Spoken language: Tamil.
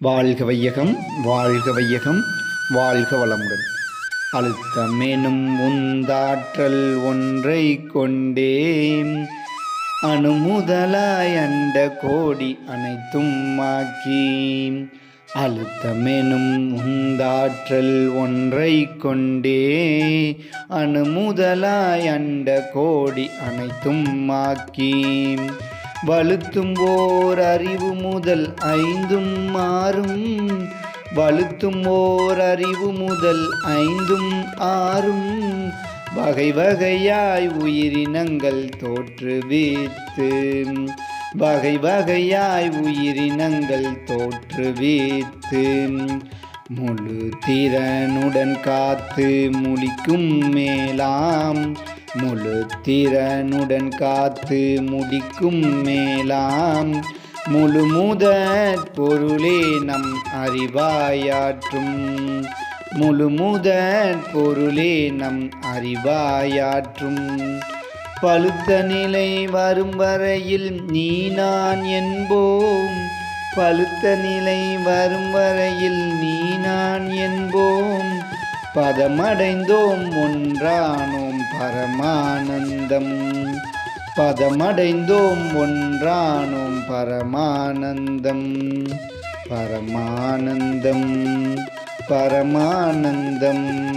வாழ்க வையகம் வாழ்க வையகம் வாழ்க வளமுடன். அழுத்தமெனும் உந்தாற்றல் ஒன்றை கொண்டே அணுமுதலாய் அண்ட கோடி அனைத்தும் ஆக்கி அழுத்தமெனும் உந்தாற்றல் ஒன்றை கொண்டே அணுமுதலாய் அண்ட கோடி அனைத்தும் ஆக்கி வலுத்தும் ஓர் அறிவு முதல் ஐந்தும் ஆறும். வலுத்தும் ஓர் அறிவு முதல் ஐந்தும் ஆறும். வகை வகையாய் உயிரினங்கள் தோற்றுவித்து வகை வகையாய் உயிரினங்கள் தோற்றுவித்து முழு திறனுடன் காத்து முடிக்கும் மேலாம். முழு திறனுடன் காத்து முடிக்கும் மேலாம். முழு முதற் பொருளே நம் அறிவாயாற்றும். முழு முதற் பொருளே நம் அறிவாயாற்றும். பழுத்த நிலை வரும் வரையில் நீ நான் என்போம். பழுத்த நிலை வரும் வரையில் நீ நான் பதமடைந்தோம் ஒன்றானோம் பரமானந்தம். பதமடைந்தோம் ஒன்றானோம் பரமானந்தம். பரமானந்தம் பரமானந்தம்.